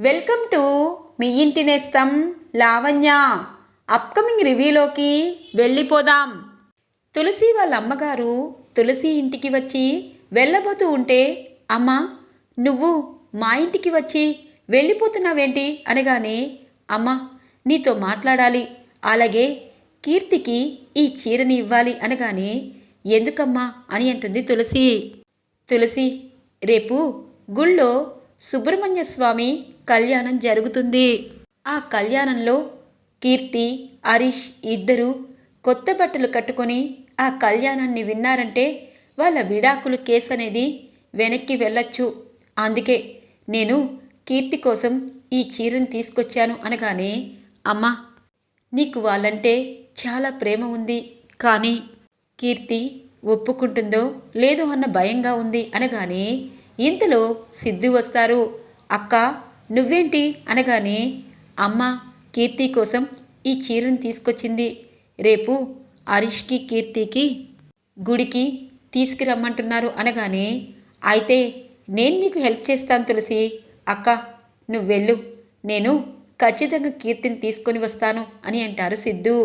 Welcome to me ఇంటి నేస్తం Lavanya. Upcoming రివ్యూలోకి వెళ్ళిపోదాం. తులసి వాళ్ళ అమ్మగారు తులసి ఇంటికి వచ్చి వెళ్ళబోతూ ఉంటే అమ్మా నువ్వు మా ఇంటికి వచ్చి వెళ్ళిపోతున్నావేంటి అనగానే అమ్మా నీతో మాట్లాడాలి. అలాగే కీర్తికి ఈ చీరని ఇవ్వాలి అనగానే ఎందుకమ్మా అని అంటుంది తులసి. తులసి రేపు గుళ్ళో సుబ్రహ్మణ్య స్వామి కళ్యాణం జరుగుతుంది. ఆ కళ్యాణంలో కీర్తి హరీష్ ఇద్దరు కొత్త బట్టలు కట్టుకొని ఆ కళ్యాణాన్ని విన్నారంటే వాళ్ళ విడాకులు కేసు అనేది వెనక్కి వెళ్ళొచ్చు. అందుకే నేను కీర్తి కోసం ఈ చీరను తీసుకొచ్చాను అనగానే అమ్మా నీకు వాళ్ళంటే చాలా ప్రేమ ఉంది. కానీ కీర్తి ఒప్పుకుంటుందో లేదో అన్న భయంగా ఉంది అనగానే ఇంతలో సిద్ధు వస్తారు. అక్క నువ్వేంటి? అనగానే అమ్మ కీర్తి కోసం ఈ చీరను తీసుకొచ్చింది. రేపు హరీష్కి కీర్తికి గుడికి తీసుకురమ్మంటున్నారు అనగానే అయితే నేను నీకు హెల్ప్ చేస్తాను తులసి. అక్క నువ్వెళ్ళు నేను ఖచ్చితంగా కీర్తిని తీసుకొని వస్తాను అని అంటారు సిద్ధు.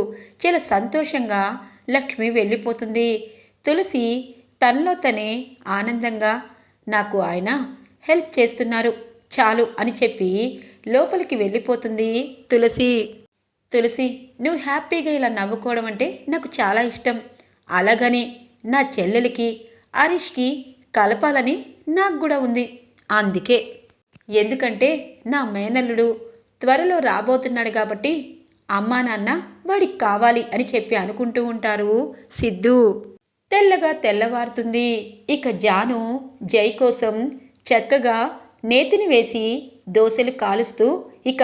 చాలా సంతోషంగా లక్ష్మి వెళ్ళిపోతుంది. తులసి తనలో తనే ఆనందంగా నాకు ఆయన హెల్ప్ చేస్తున్నారు. చాలు అని చెప్పి లోపలికి వెళ్ళిపోతుంది తులసి. తులసి నువ్వు హ్యాపీగా ఇలా నవ్వుకోవడం అంటే నాకు చాలా ఇష్టం. అలాగని నా చెల్లెలికి హరీష్కి కలపాలని నాకు కూడా ఉంది. అందుకే. ఎందుకంటే నా మేనల్లుడు త్వరలో రాబోతున్నాడు కాబట్టి అమ్మా నాన్న వాడికి కావాలి అని చెప్పి అనుకుంటూ ఉంటారు సిద్ధు. తెల్లగా తెల్లవారుతుంది. ఇక జాను జై కోసం చక్కగా నేతిని వేసి దోశలు కాలుస్తూ ఇక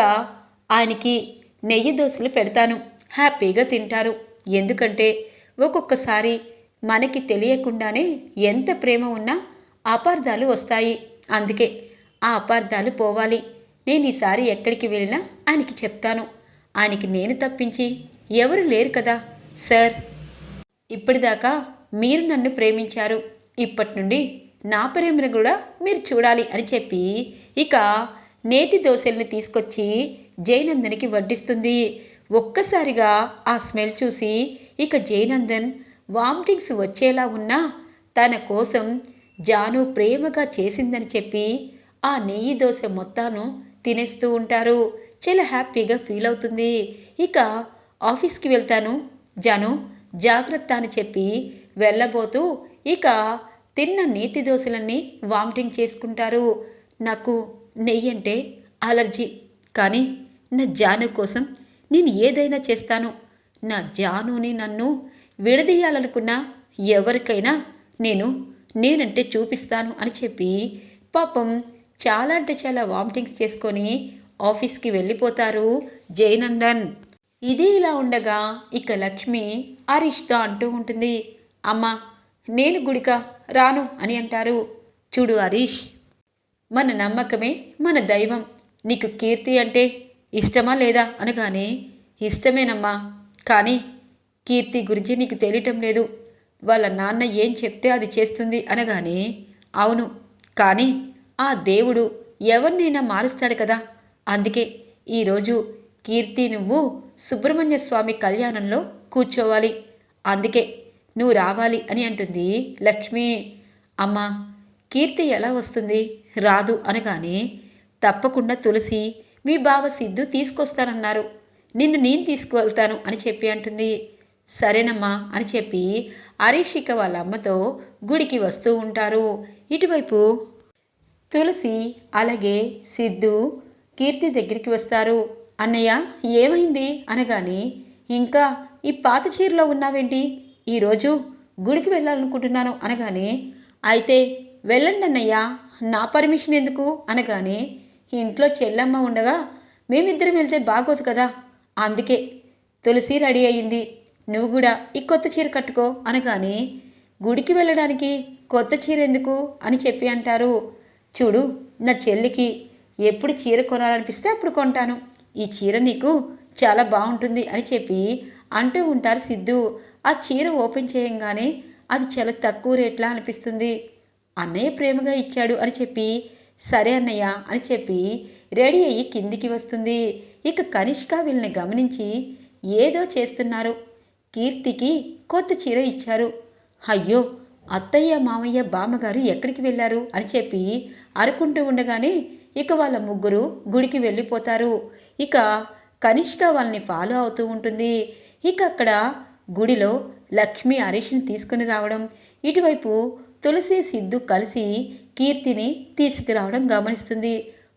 ఆయనకి నెయ్యి దోశలు పెడతాను. హ్యాపీగా తింటారు. ఎందుకంటే ఒక్కొక్కసారి మనకి తెలియకుండానే ఎంత ప్రేమ ఉన్నా అపార్థాలు వస్తాయి. అందుకే ఆ అపార్థాలు పోవాలి. నేను ఈసారి ఎక్కడికి వెళ్ళినా ఆయనకి చెప్తాను. ఆయనకి నేను తప్పించి ఎవరు లేరు కదా సార్. ఇప్పటిదాకా మీరు నన్ను ప్రేమించారు. ఇప్పటి నుండి నా ప్రేమను కూడా మీరు చూడాలి అని చెప్పి ఇక నేతి దోశల్ని తీసుకొచ్చి జయనందన్కి వడ్డిస్తుంది. ఒక్కసారిగా ఆ స్మెల్ చూసి ఇక జయనందన్ వామిటింగ్స్ వచ్చేలా ఉన్నా తన కోసం జాను ప్రేమగా చేసిందని చెప్పి ఆ నెయ్యి దోశ మొత్తాను తినేస్తూ ఉంటారు. చాలా హ్యాపీగా ఫీల్ అవుతుంది. ఇక ఆఫీస్కి వెళ్తాను. జాను జాగ్రత్త అని చెప్పి వెళ్ళబోతూ ఇక తిన్న నేతి దోశలన్నీ వామిటింగ్ చేసుకుంటారు. నాకు నెయ్యి అంటే అలర్జీ. కానీ నా జాను కోసం నేను ఏదైనా చేస్తాను. నా జానుని నన్ను విడదీయాలనుకున్న ఎవరికైనా నేను నేనంటే చూపిస్తాను అని చెప్పి పాపం చాలా అంటే చాలా వామిటింగ్స్ చేసుకొని ఆఫీస్కి వెళ్ళిపోతారు జయనందన్. ఇది ఇలా ఉండగా ఇక లక్ష్మి హరీష్తో అంటూ ఉంటుంది. అమ్మా నేను గుడిక? రాను అని అంటారు. చూడు హరీష్ మన నమ్మకమే మన దైవం. నీకు కీర్తి అంటే ఇష్టమా లేదా అనగానే ఇష్టమేనమ్మా. కానీ కీర్తి గురించి నీకు తెలియటం లేదు. వాళ్ళ నాన్న ఏం చెప్తే అది చేస్తుంది అనగానే అవును కానీ ఆ దేవుడు ఎవరినైనా మారుస్తాడు కదా. అందుకే ఈరోజు కీర్తి నువ్వు సుబ్రహ్మణ్య స్వామి కళ్యాణంలో కూర్చోవాలి. అందుకే నువ్వు రావాలి అని అంటుంది. లక్ష్మి అమ్మా కీర్తి ఎలా వస్తుంది? రాదు అనగానే తప్పకుండా తులసి మీ బావ సిద్ధు తీసుకొస్తానన్నారు. నిన్ను నేను తీసుకువెళ్తాను అని చెప్పి అంటుంది. సరేనమ్మా అని చెప్పి హరీషిక వాళ్ళ అమ్మతో గుడికి వస్తూ ఉంటారు. ఇటువైపు తులసి అలాగే సిద్ధు కీర్తి దగ్గరికి వస్తారు. అన్నయ్య ఏమైంది? అనగానే ఇంకా ఈ పాత చీరలో ఉన్నావేంటి? ఈరోజు గుడికి వెళ్ళాలనుకుంటున్నాను అనగానే అయితే వెళ్ళండి అన్నయ్యా నా పర్మిషన్ ఎందుకు? అనగానే ఇంట్లో చెల్లమ్మ ఉండగా మేమిద్దరం వెళ్తే బాగోదు కదా అందుకే తులసి రెడీ అయ్యింది నువ్వు కూడా ఈ కొత్త చీర కట్టుకో అనగానే గుడికి వెళ్ళడానికి కొత్త చీర ఎందుకు? అని చెప్పి అంటారు. చూడు నా చెల్లికి ఎప్పుడు చీర కొనాలనిపిస్తే అప్పుడు కొంటాను ఈ చీర నీకు చాలా బాగుంటుంది అని చెప్పి అంటూ ఉంటారు సిద్ధు. ఆ చీర ఓపెన్ చేయంగానే అది చాలా తక్కువ రేట్లా అనిపిస్తుంది. అన్నయ్య ప్రేమగా ఇచ్చాడు అని చెప్పి సరే అన్నయ్య అని చెప్పి రెడీ అయ్యి కిందికి వస్తుంది. ఇక కనిష్క వీళ్ళని గమనించి ఏదో చేస్తున్నారు. కీర్తికి కొత్త చీర ఇచ్చారు. అయ్యో అత్తయ్య మామయ్య బామ్మగారు ఎక్కడికి వెళ్ళారు అని చెప్పి అరుకుంటూ ఉండగానే ఇక వాళ్ళ ముగ్గురు గుడికి వెళ్ళిపోతారు. ఇక కనిష్క వాళ్ళని ఫాలో అవుతూ ఉంటుంది. ఇక అక్కడ గుడిలో లక్ష్మి హరీష్ని తీసుకుని రావడం ఇటువైపు తులసి సిద్ధు కలిసి కీర్తిని తీసుకురావడం గమనిస్తుంది.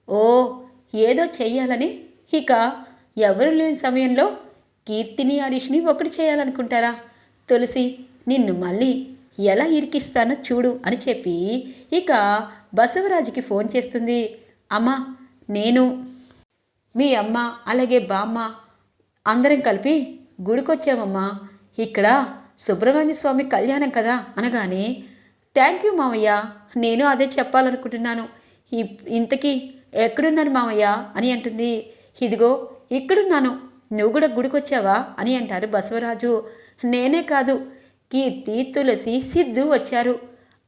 ఓ ఏదో చెయ్యాలని? ఇక ఎవరు లేని సమయంలో కీర్తిని హరీష్ని ఒకటి చేయాలనుకుంటారా? తులసి నిన్ను మళ్ళీ ఎలా ఇరికిస్తానో చూడు అని చెప్పి ఇక బసవరాజుకి ఫోన్ చేస్తుంది. అమ్మా నేను మీ అమ్మ అలాగే బామ్మ అందరం కలిపి గుడికొచ్చామమ్మా. ఇక్కడ సుబ్రహ్మణ్య స్వామి కళ్యాణం కదా అనగానే థ్యాంక్ యూ మావయ్య నేను అదే చెప్పాలనుకుంటున్నాను. ఇంతకీ ఎక్కడున్నారు మావయ్య అని అంటుంది. ఇదిగో ఇక్కడున్నాను. నువ్వు కూడా గుడికొచ్చావా? అని అంటారు బసవరాజు. నేనే కాదు. కీర్తి తులసి సిద్ధు వచ్చారు.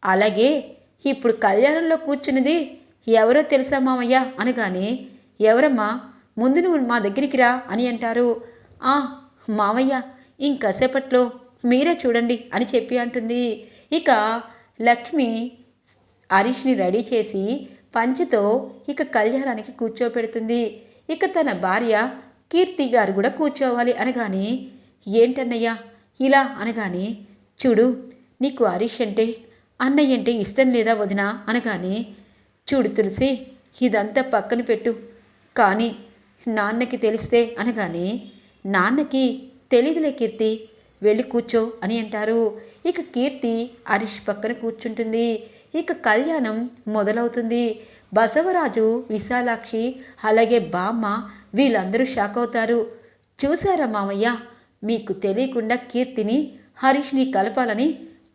అలాగే ఇప్పుడు కళ్యాణంలో కూర్చున్నది ఎవరో తెలుసా మామయ్య? అనగానే ఎవరమ్మా? ముందు నువ్వు మా దగ్గరికి రా అని అంటారు. ఆ మామయ్య. ఇంకాసేపట్లో మీరే చూడండి అని చెప్పి అంటుంది. ఇక లక్ష్మి హరీష్ని రెడీ చేసి పంచతో ఇక కళ్యాణానికి కూర్చోపెడుతుంది. ఇక తన భార్య కీర్తి గారు కూడా కూర్చోవాలి అనగాని ఏంటన్నయ్యా? ఇలా అనగానే చూడు నీకు హరీష్ అంటే అన్నయ్య అంటే ఇష్టం లేదా వదినా? అనగాని చూడు తులసి ఇదంతా పక్కన పెట్టు. కానీ నాన్నకి తెలిస్తే అనగాని నాన్నకి తెలీదులే కీర్తి. వెళ్ళి కూర్చో అని అంటారు. ఇక కీర్తి హరీష్ పక్కన కూర్చుంటుంది. ఇక కళ్యాణం మొదలవుతుంది. బసవరాజు విశాలాక్షి అలాగే బామ్మ వీళ్ళందరూ షాక్ అవుతారు. చూసారా మామయ్య? మీకు తెలియకుండా కీర్తిని హరీష్ని కలపాలని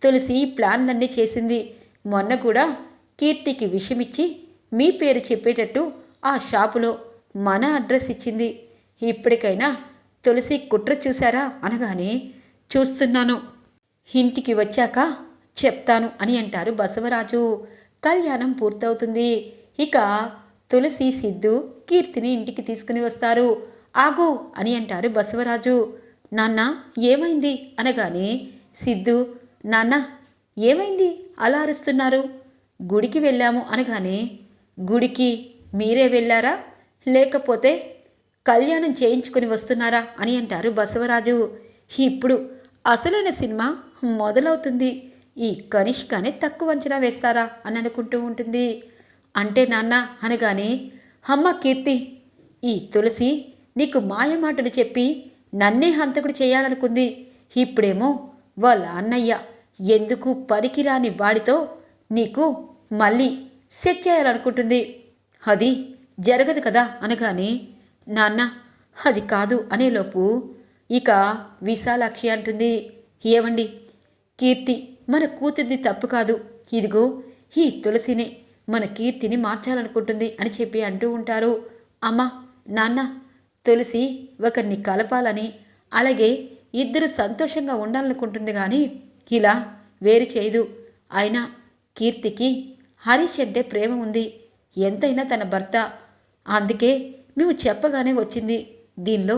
తులసి ఈ ప్లాన్లన్నీ చేసింది. మొన్న కూడా కీర్తికి విషమిచ్చి మీ పేరు చెప్పేటట్టు ఆ షాపులో మన అడ్రస్ ఇచ్చింది. ఇప్పటికైనా తులసి కుట్ర చూశారా? అనగానే చూస్తున్నాను. ఇంటికి వచ్చాక చెప్తాను అని అంటారు బసవరాజు. కళ్యాణం పూర్తవుతుంది. ఇక తులసి సిద్ధు కీర్తిని ఇంటికి తీసుకుని వస్తారు. ఆగు అని అంటారు బసవరాజు. నాన్న ఏమైంది? అనగానే సిద్ధు నాన్న ఏమైంది? అలా అరుస్తున్నారు. గుడికి వెళ్ళాము అనగానే గుడికి మీరే వెళ్ళారా? లేకపోతే కళ్యాణం చేయించుకుని వస్తున్నారా అని అంటారు బసవరాజు. ఇప్పుడు అసలైన సినిమా మొదలవుతుంది. ఈ కనిష్కనే తక్కువ అంచనా వేస్తారా అని అనుకుంటూ ఉంటుంది. అంటే నాన్న అనగానే అమ్మ కీర్తి ఈ తులసి నీకు మాయమాటలు చెప్పి నన్నే హంతకుడు చేయాలనుకుంది. ఇప్పుడేమో వాళ్ళ అన్నయ్య ఎందుకు పనికిరాని వాడితో నీకు మళ్ళీ సెట్ చేయాలనుకుంటుంది. అది జరగదు కదా అనగానే నాన్న అది కాదు అనేలోపు ఇక విశాలాక్షి అంటుంది ఏవండి? కీర్తి మన కూతురిది తప్పు కాదు. ఇదిగో ఈ తులసిని మన కీర్తిని మార్చాలనుకుంటుంది అని చెప్పి అంటూ ఉంటారు. అమ్మ నాన్న తులసి ఒకరిని కలపాలని అలాగే ఇద్దరు సంతోషంగా ఉండాలనుకుంటుంది కానీ ఇలా వేరు చేయదు. అయినా కీర్తికి హరీష్ అంటే ప్రేమ ఉంది. ఎంతైనా తన భర్త. అందుకే మేము చెప్పగానే వచ్చింది దీనిలో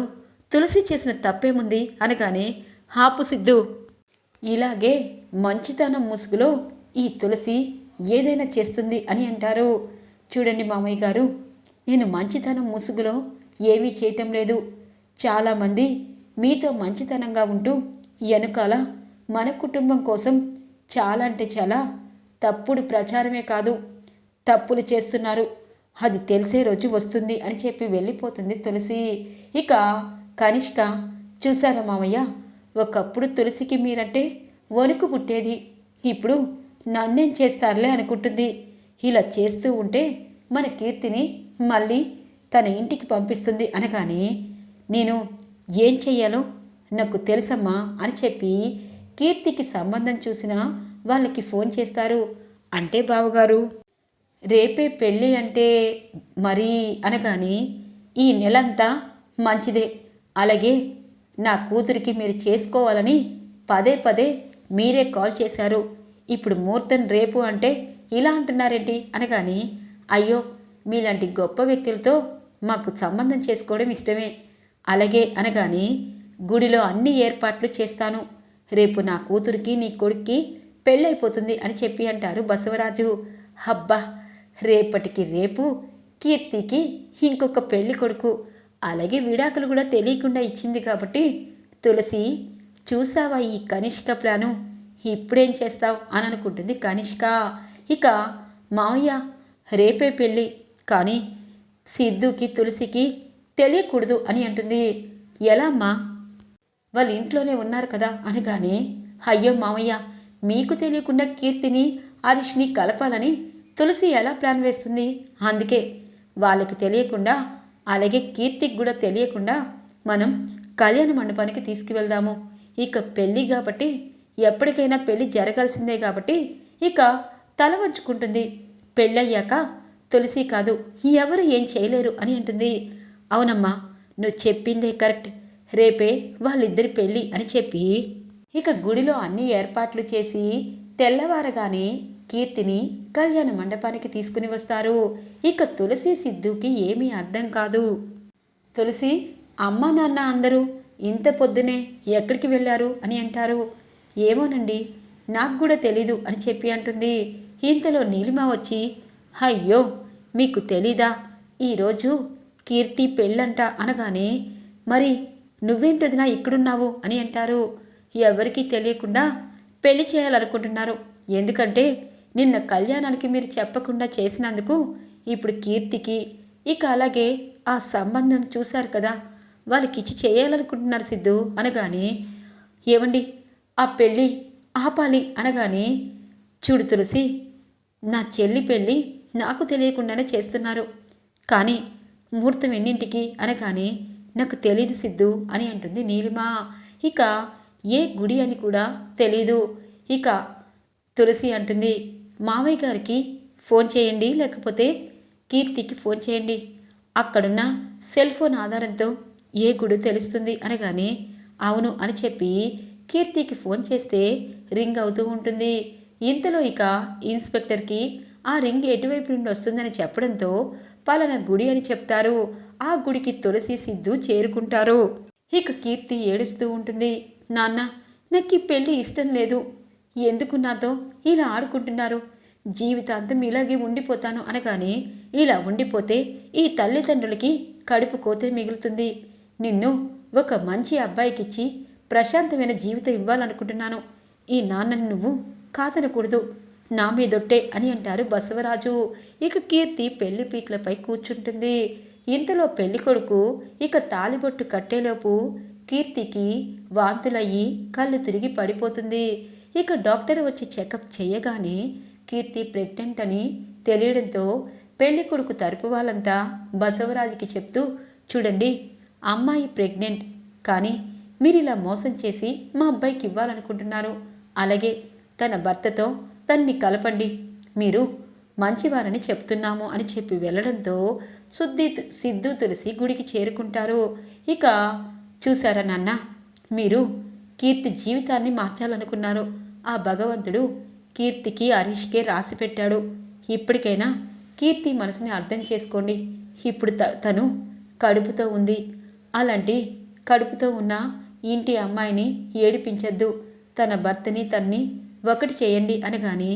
తులసి చేసిన తప్పేముంది? అనగానే హాపు సిద్ధు. ఇలాగే మంచితనం ముసుగులో ఈ తులసి ఏదైనా చేస్తుంది అని అంటారు. చూడండి మామయ్య గారు నేను మంచితనం ముసుగులో ఏమీ చేయటం లేదు. చాలామంది మీతో మంచితనంగా ఉంటూ వెనుకాల మన కుటుంబం కోసం చాలా అంటే చాలా తప్పుడు ప్రచారమే కాదు తప్పులు చేస్తున్నారు. అది తెలిసే రోజు వస్తుంది అని చెప్పి వెళ్ళిపోతుంది తులసి. ఇక కనిష్క చూసారా మామయ్య? ఒకప్పుడు తులసికి మీరంటే వణుకు పుట్టేది. ఇప్పుడు నన్నేం చేస్తారులే అనుకుంటుంది. ఇలా చేస్తూ ఉంటే మన కీర్తిని మళ్ళీ తన ఇంటికి పంపిస్తుంది అనగానే నేను ఏం చెయ్యాలో నాకు తెలుసమ్మా అని చెప్పి కీర్తికి సంబంధం చూసిన వాళ్ళకి ఫోన్ చేస్తారు. అంటే బావగారు రేపే పెళ్ళి అంటే మరి అనగాని ఈ నెలంతా మంచిదే. అలాగే నా కూతురికి మీరు చేసుకోవాలని పదే పదే మీరే కాల్ చేశారు. ఇప్పుడు ముహూర్తం రేపు అంటే ఇలా అంటున్నారేంటి? అనగాని అయ్యో మీలాంటి గొప్ప వ్యక్తులతో మాకు సంబంధం చేసుకోవడం ఇష్టమే. అలాగే అనగాని గుడిలో అన్ని ఏర్పాట్లు చేస్తాను. రేపు నా కూతురికి నీ కొడుక్కి పెళ్ళైపోతుంది అని చెప్పి అంటారు బసవరాజు. హబ్బా రేపటికి రేపు కీర్తికి ఇంకొక పెళ్ళి కొడుకు. అలాగే విడాకులు కూడా తెలియకుండా ఇచ్చింది కాబట్టి తులసి చూసావా ఈ కనిష్క ప్లాను? ఇప్పుడేం చేస్తావు? అని అనుకుంటుంది కనిష్క. ఇక మావయ్య రేపే పెళ్ళి కానీ సిద్ధుకి తులసికి తెలియకూడదు అని అంటుంది. ఎలా అమ్మా వాళ్ళ ఇంట్లోనే ఉన్నారు కదా అనగానే అయ్యో మావయ్య మీకు తెలియకుండా కీర్తిని హరీష్ని కలపాలని తులసి ఎలా ప్లాన్ వేస్తుంది? అందుకే వాళ్ళకి తెలియకుండా అలాగే కీర్తికి కూడా తెలియకుండా మనం కళ్యాణ మండపానికి తీసుకువెళ్దాము. ఇక పెళ్ళి కాబట్టి ఎప్పటికైనా పెళ్ళి జరగాల్సిందే కాబట్టి ఇక తల వంచుకుంటుంది. పెళ్ళయ్యాక తులసి కాదు ఎవరు ఏం చేయలేరు అని అంటుంది. అవునమ్మా నువ్వు చెప్పిందే కరెక్ట్. రేపే వాళ్ళిద్దరి పెళ్ళి అని చెప్పి ఇక గుడిలో అన్ని ఏర్పాట్లు చేసి తెల్లవారగానే కీర్తిని కళ్యాణ మండపానికి తీసుకుని వస్తారు. ఇక తులసి సిద్ధుకి ఏమీ అర్థం కాదు. తులసి అమ్మ నాన్న అందరూ ఇంత పొద్దునే ఎక్కడికి వెళ్ళారు? అని అంటారు. ఏమోనండి నాకు కూడా తెలీదు అని చెప్పి అంటుంది. ఇంతలో నీలిమ వచ్చి అయ్యో మీకు తెలీదా? ఈరోజు కీర్తి పెళ్ళంట అనగానే మరి నువ్వేంటదినా ఇక్కడున్నావు? అని అంటారు. ఎవరికీ తెలియకుండా పెళ్ళి చేయాలనుకుంటున్నారు. ఎందుకంటే నిన్న కళ్యాణానికి మీరు చెప్పకుండా చేసినందుకు ఇప్పుడు కీర్తికి ఇక అలాగే ఆ సంబంధం చూశారు కదా వాళ్ళకి ఇచ్చి చేయాలనుకుంటున్నారు సిద్ధు అనగానే ఏమండి ఆ పెళ్ళి ఆపాలి అనగానే చూడు తులసి నా చెల్లి పెళ్ళి నాకు తెలియకుండానే చేస్తున్నారు కానీ ముహూర్తం ఎన్నింటికి అనగానే నాకు తెలియదు సిద్ధు అని అంటుంది నీలిమ. ఇక ఏ గుడి అని కూడా తెలీదు. ఇక తులసి అంటుంది మావయ్య గారికి ఫోన్ చేయండి లేకపోతే కీర్తికి ఫోన్ చేయండి. అక్కడున్న సెల్ ఫోన్ ఆధారంతో ఏ గుడి తెలుస్తుంది అనగానే అవును అని చెప్పి కీర్తికి ఫోన్ చేస్తే రింగ్ అవుతూ ఉంటుంది. ఇంతలో ఇక ఇన్స్పెక్టర్కి ఆ రింగ్ ఎటువైపు నుండి వస్తుందని చెప్పడంతో పలానా గుడి అని చెప్తారు. ఆ గుడికి తులసి సిద్ధు చేరుకుంటారు. ఇక కీర్తి ఏడుస్తూ ఉంటుంది. నాన్న నాకు ఈ పెళ్ళి ఇష్టం లేదు. ఎందుకు నాతో ఇలా ఆడుకుంటున్నారు? జీవితాంతం ఇలాగే ఉండిపోతాను అనగానే ఇలా ఉండిపోతే ఈ తల్లిదండ్రులకి కడుపు కోతే మిగులుతుంది. నిన్ను ఒక మంచి అబ్బాయికిచ్చి ప్రశాంతమైన జీవితం ఇవ్వాలనుకుంటున్నాను. ఈ నాన్నని నువ్వు కాదనకూడదు. నా మీదొట్టే అని అంటారు బసవరాజు. ఇక కీర్తి పెళ్ళి పీట్లపై కూర్చుంటుంది. ఇంతలో పెళ్ళి కొడుకు ఇక తాలిబొట్టు కట్టేలోపు కీర్తికి వాంతులయ్యి కళ్ళు తిరిగి పడిపోతుంది. ఇక డాక్టర్ వచ్చి చెకప్ చేయగానే కీర్తి ప్రెగ్నెంట్ అని తెలియడంతో పెళ్ళి కొడుకు తరపు వాళ్ళంతా బసవరాజుకి చెప్తూ చూడండి అమ్మాయి ప్రెగ్నెంట్ కానీ మీరు ఇలా మోసం చేసి మా అబ్బాయికి ఇవ్వాలనుకుంటున్నారు. అలాగే తన భర్తతో తన్ని కలపండి. మీరు మంచివారని చెప్తున్నాము అని చెప్పి వెళ్ళడంతో శుద్ధి సిద్ధు తులసి గుడికి చేరుకుంటారు. ఇక చూసారా నాన్న మీరు కీర్తి జీవితాన్ని మార్చాలనుకున్నారు. ఆ భగవంతుడు కీర్తికి హరీష్కే రాసి పెట్టాడు. ఇప్పటికైనా కీర్తి మనసుని అర్థం చేసుకోండి. ఇప్పుడు త తను కడుపుతో ఉంది. అలాంటి కడుపుతో ఉన్న ఇంటి అమ్మాయిని ఏడిపించద్దు. తన భర్తని తన్ని ఒకటి చేయండి అనగానే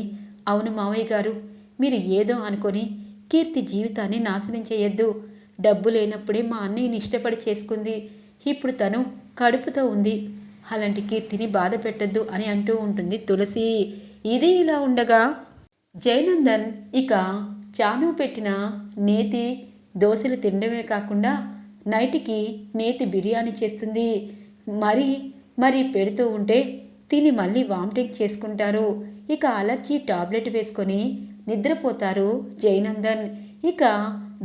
అవును మావయ్య గారు మీరు ఏదో అనుకొని కీర్తి జీవితాన్ని నాశనం చేయొద్దు. డబ్బు లేనప్పుడే మా అన్నయ్యని ఇష్టపడి చేసుకుంది. ఇప్పుడు తను కడుపుతో ఉంది. అలాంటి కీర్తిని బాధ పెట్టద్దు అని అంటూ ఉంటుంది తులసి. ఇది ఇలా ఉండగా జయనందన్ ఇక చాను పెట్టిన నేతి దోశలు తినడమే కాకుండా నైట్కి నేతి బిర్యానీ చేస్తుంది. మరి మరి పెడుతూ ఉంటే తిని మళ్ళీ వామిటింగ్ చేసుకుంటారు. ఇక అలర్జీ టాబ్లెట్ వేసుకొని నిద్రపోతారు జయనందన్. ఇక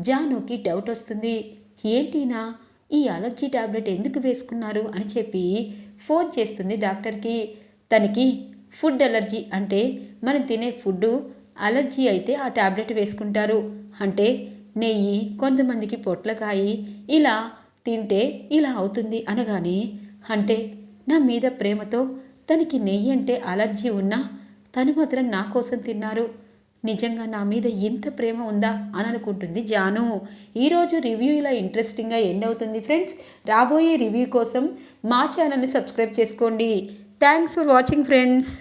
జానుకి డౌట్ వస్తుంది. ఏంటినా ఈ అలర్జీ టాబ్లెట్ ఎందుకు వేసుకున్నారు అని చెప్పి ఫోన్ చేస్తుంది డాక్టర్కి. తనకి ఫుడ్ అలర్జీ అంటే మనం తినే ఫుడ్ అలర్జీ అయితే ఆ టాబ్లెట్ వేసుకుంటారు. అంటే నెయ్యి కొంతమందికి పొట్లకాయి ఇలా తింటే ఇలా అవుతుంది అనగానే అంటే నా మీద ప్రేమతో తనకి నెయ్యి అంటే అలర్జీ ఉన్నా తను మాత్రం నా కోసం తిన్నారు. నిజంగా నా మీద ఇంత ప్రేమ ఉందా అని అనుకుంటుంది జాను. ఈరోజు రివ్యూ ఇలా ఇంట్రెస్టింగ్గా ఎండ్ అవుతుంది ఫ్రెండ్స్ రాబోయే రివ్యూ కోసం మా ఛానల్ని సబ్స్క్రైబ్ చేసుకోండి. Thanks for watching friends